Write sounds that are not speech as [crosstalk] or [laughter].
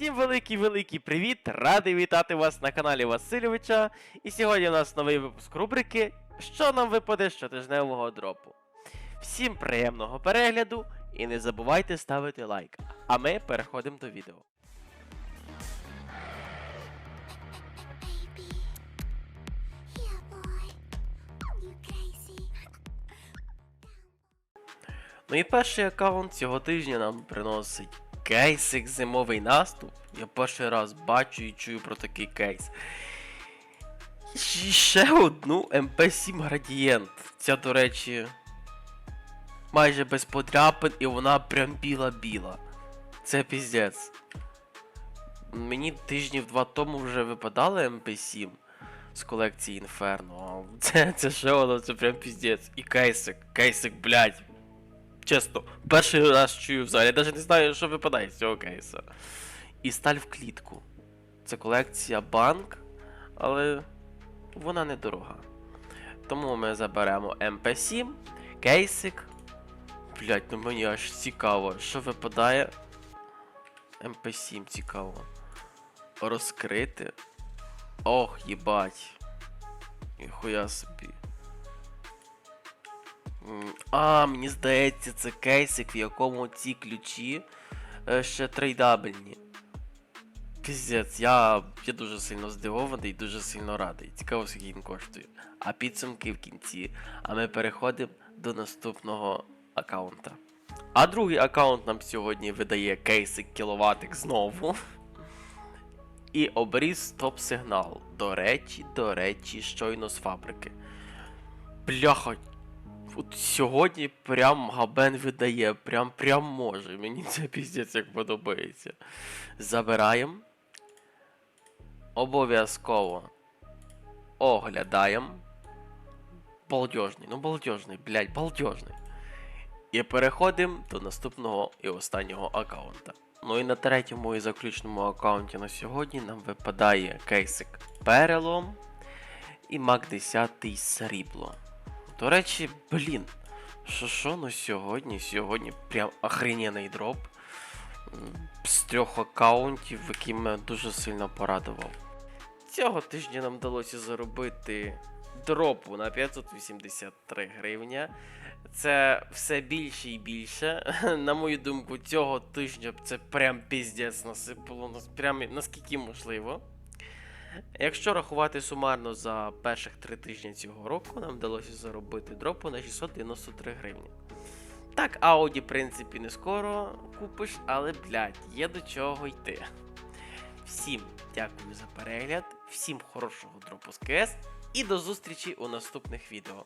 Всім великий-великий привіт! Радий вітати вас на каналі Васильовича. І сьогодні у нас новий випуск рубрики Що нам випаде щотижневого дропу. Всім приємного перегляду і не забувайте ставити лайк. А ми переходимо до відео. Ну і перший аккаунт цього тижня нам приносить кейсик зимовий наступ. Я перший раз бачу і чую про такий кейс. І ще одну MP7 градієнт. Ця, до речі, майже без подряпин, і вона прям біла-біла. Це піздець. Мені тижнів два тому вже випадали MP7 з колекції Inferno. Це, це ще воно, це прям піздець. І кейсик, кейсик, блядь. Чесно, перший раз чую взагалі, я навіть не знаю, що випадає з цього кейса. І сталь в клітку. Це колекція банк, але вона недорога. Тому ми заберемо MP7, кейсик. Блять, ну мені аж цікаво, що випадає. MP7 цікаво. Розкрити. Ох, їбать. Ніхуя собі. А, мені здається, це кейсик, в якому ці ключі е, ще трейдабельні. Піздець, я, я дуже сильно здивований і дуже сильно радий. Цікаво, скільки він коштує. А підсумки в кінці. А ми переходимо до наступного аккаунта. А другий аккаунт нам сьогодні видає кейсик кіловатик знову. І обріз топ-сигнал. До речі, до речі, щойно з фабрики. Бляха, От сьогодні прям Габен видає, прям прям може. Мені це піздець як подобається. Забираємо. Обов'язково оглядаємо. Балдежний, ну балдежний, блядь, балдежний. І переходимо до наступного і останнього аккаунта. Ну і на третьому і заключному аккаунті на сьогодні нам випадає кейсик Перелом і Мак 10 срібло. До речі, блін. Що що, ну сьогодні, сьогодні прям охренений дроп з трьох аккаунтів, який мене дуже сильно порадував. Цього тижня нам вдалося заробити дропу на 583 гривня. Це все більше і більше. [laughs] На мою думку, цього тижня це прям піздець насипало, прям наскільки можливо. Якщо рахувати сумарно за перших три тижні цього року, нам вдалося заробити дропу на 693 гривні. Так, Ауді, в принципі, не скоро купиш, але, блядь, є до чого йти. Всім дякую за перегляд, всім хорошого дропу з КС і до зустрічі у наступних відео.